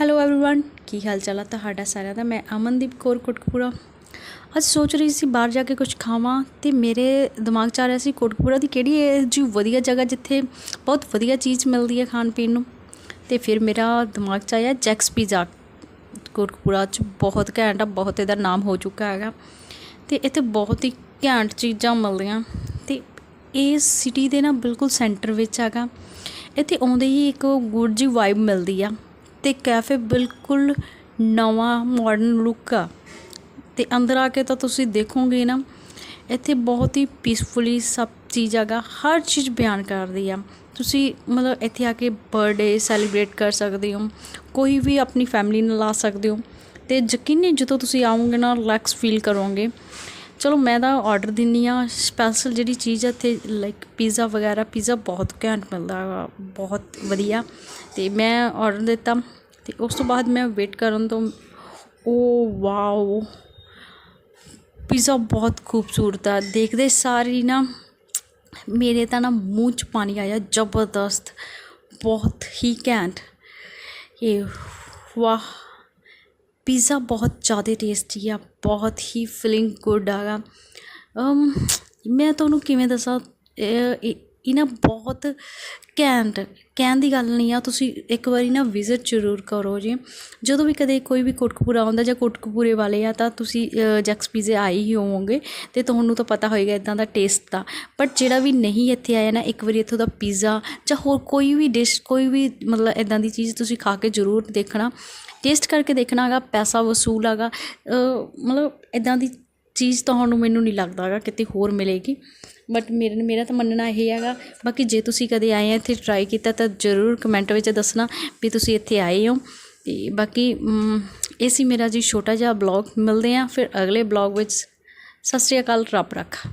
Hello everyone ਕੀ ਹਾਲ ਚਾਲ ਹੈ ਤੁਹਾਡਾ ਸਾਰਿਆਂ ਦਾ ਮੈਂ ਅਮਨਦੀਪ ਕੌਰ ਕੋਟਕਪੂਰਾ ਅੱਜ ਸੋਚ ਰਹੀ ਸੀ ਬਾਹਰ ਜਾ ਕੇ ਕੁਝ ਖਾਵਾਂ ਤੇ ਮੇਰੇ ਦਿਮਾਗ 'ਚ ਆ ਰਿਹਾ ਸੀ ਕੋਟਕਪੂਰਾ ਦੀ ਕਿਹੜੀ ਇਹ ਜੀ ਵਧੀਆ ਜਗ੍ਹਾ ਜਿੱਥੇ ਬਹੁਤ ਵਧੀਆ ਚੀਜ਼ ਮਿਲਦੀ ਹੈ ਖਾਣ ਪੀਣ ਨੂੰ ਤੇ ਫਿਰ ਮੇਰਾ ਦਿਮਾਗ 'ਚ ਆਇਆ ਜੈਕਸ ਪੀਜ਼ਾ ਕੋਟਕਪੂਰਾ 'ਚ ਬਹੁਤ ਘੈਂਟ ਆ ਬਹੁਤ ਇਹਦਾ ਨਾਮ ਹੋ ਚੁੱਕਾ ਹੈਗਾ ਤੇ ਇੱਥੇ ਬਹੁਤ ਹੀ ਘੈਂਟ ਚੀਜ਼ਾਂ ਮਿਲਦੀਆਂ ਤੇ ਇਹ ਸਿਟੀ ਦੇ ਨਾ ਬਿਲਕੁਲ ਸੈਂਟਰ ਵਿੱਚ ਹੈਗਾ ਇੱਥੇ ਆਉਂਦੇ ਹੀ ਇੱਕ ਗੁੱਡ ਜੀ ਵਾਈਬ ਮਿਲਦੀ ਆ ਤੇ ਕੈਫੇ ਬਿਲਕੁਲ ਨਵਾਂ ਮਾਡਰਨ ਲੁੱਕ ਆ। ਤੇ ਅੰਦਰ ਆ ਕੇ ਤਾਂ ਤੁਸੀਂ ਦੇਖੋਗੇ ਨਾ, ਇੱਥੇ ਬਹੁਤ ਹੀ ਪੀਸਫੁਲੀ ਸਭ ਚੀਜ਼ ਹੈਗਾ, ਹਰ ਚੀਜ਼ ਬਿਆਨ ਕਰਦੀ ਆ। ਤੁਸੀਂ ਮਤਲਬ ਇੱਥੇ ਆ ਕੇ ਬਰਥਡੇ ਸੈਲੀਬ੍ਰੇਟ ਕਰ ਸਕਦੇ ਹੋ, ਕੋਈ ਵੀ ਆਪਣੀ ਫੈਮਿਲੀ ਨਾਲ ਆ ਸਕਦੇ ਹੋ। ਤੇ ਯਕੀਨੀ ਜਦੋਂ ਤੁਸੀਂ ਆਉਂਗੇ ਨਾ ਰਿਲੈਕਸ ਫੀਲ ਕਰੋਗੇ। ਚਲੋ ਮੈਂ ਤਾਂ ਆਰਡਰ ਦਿੰਨੀ ਆ ਸਪੈਸ਼ਲ ਜਿਹੜੀ ਚੀਜ਼ ਆ ਇੱਥੇ ਲਾਈਕ ਪੀਜ਼ਾ ਵਗੈਰਾ ਪੀਜ਼ਾ ਬਹੁਤ ਘੈਂਟ ਮਿਲਦਾ ਹੈਗਾ ਬਹੁਤ ਵਧੀਆ। ਤੇ ਮੈਂ ਆਰਡਰ ਦਿੱਤਾ, ਤੇ ਉਸ ਤੋਂ ਬਾਅਦ ਮੈਂ ਵੇਟ ਕਰਨ ਤੋਂ, ਓ ਵਾਓ ਪੀਜ਼ਾ ਬਹੁਤ ਖੂਬਸੂਰਤ ਆ। ਦੇਖਦੇ ਸਾਰੀ ਨਾ, ਮੇਰੇ ਤਾਂ ਨਾ ਮੂੰਹ 'ਚ ਪਾਣੀ ਆਇਆ ਜ਼ਬਰਦਸਤ, ਬਹੁਤ ਹੀ ਘੈਂਟ। ਇਹ ਵਾਹ। ਪੀਜ਼ਾ ਬਹੁਤ ਜ਼ਿਆਦਾ ਟੇਸਟੀ ਆ ਬਹੁਤ ਹੀ ਫੀਲਿੰਗ ਗੁੱਡ ਆਗਾ ਮੈਂ ਤੁਹਾਨੂੰ ਕਿਵੇਂ ਦੱਸਾਂ ਇਹ ਨਾ ਬਹੁਤ ਘੈਂਟ, ਕਹਿਣ ਦੀ ਗੱਲ ਨਹੀਂ ਆ, ਤੁਸੀਂ ਇੱਕ ਵਾਰੀ ਨਾ ਵਿਜ਼ਿਟ ਜ਼ਰੂਰ ਕਰੋ ਜੀ। ਜਦੋਂ ਵੀ ਕਦੇ ਕੋਈ ਵੀ ਕੋਟਕਪੂਰਾ ਆਉਂਦਾ ਜਾਂ ਕੋਟਕਪੂਰੇ ਵਾਲੇ ਆ, ਤਾਂ ਤੁਸੀਂ ਜੈਕਸ ਪੀਜ਼ੇ ਆਏ ਹੀ ਹੋਵੋਗੇ ਤੇ ਤੁਹਾਨੂੰ ਤਾਂ ਪਤਾ ਹੋਏਗਾ ਇਦਾਂ ਦਾ ਟੇਸਟ ਦਾ ਬਟ ਜਿਹੜਾ ਵੀ ਨਹੀਂ ਇੱਥੇ ਆਇਆ ਨਾ, ਇੱਕ ਵਾਰੀ ਇੱਥੋਂ ਦਾ ਪੀਜ਼ਾ ਜਾਂ ਹੋਰ ਕੋਈ ਵੀ ਡਿਸ਼ ਕੋਈ ਵੀ ਮਤਲਬ ਇਦਾਂ ਦੀ ਚੀਜ਼ ਤੁਸੀਂ ਖਾ ਕੇ ਜ਼ਰੂਰ ਦੇਖਣਾ। ਟੇਸਟ ਕਰਕੇ ਦੇਖਣਾ ਹੈਗਾ, ਪੈਸਾ ਵਸੂਲ ਹੈਗਾ ਮਤਲਬ ਇਦਾਂ ਦੀ ਚੀਜ਼ ਤੁਹਾਨੂੰ ਮੈਨੂੰ ਨਹੀਂ ਲੱਗਦਾ ਹੈਗਾ ਕਿਤੇ ਹੋਰ ਮਿਲੇਗੀ। ਬਟ ਮੇਰੇ, ਮੇਰਾ ਤਾਂ ਮੰਨਣਾ ਇਹ ਹੈਗਾ, ਬਾਕੀ ਜੇ ਤੁਸੀਂ ਕਦੇ ਆਏ ਆ ਇੱਥੇ ਟਰਾਈ ਕੀਤਾ ਤਾਂ ਜ਼ਰੂਰ ਕਮੈਂਟ ਵਿੱਚ ਦੱਸਣਾ ਵੀ ਤੁਸੀਂ ਇੱਥੇ ਆਏ ਹੋ। ਤੇ ਬਾਕੀ ਇਹ ਸੀ ਮੇਰਾ ਜੀ ਛੋਟਾ ਜਿਹਾ ਬਲੌਗ ਮਿਲਦੇ ਆ ਫਿਰ ਅਗਲੇ ਬਲੌਗ ਵਿੱਚ। ਸਤਿ ਸ਼੍ਰੀ ਅਕਾਲ, ਰੱਬ ਰੱਖਾ।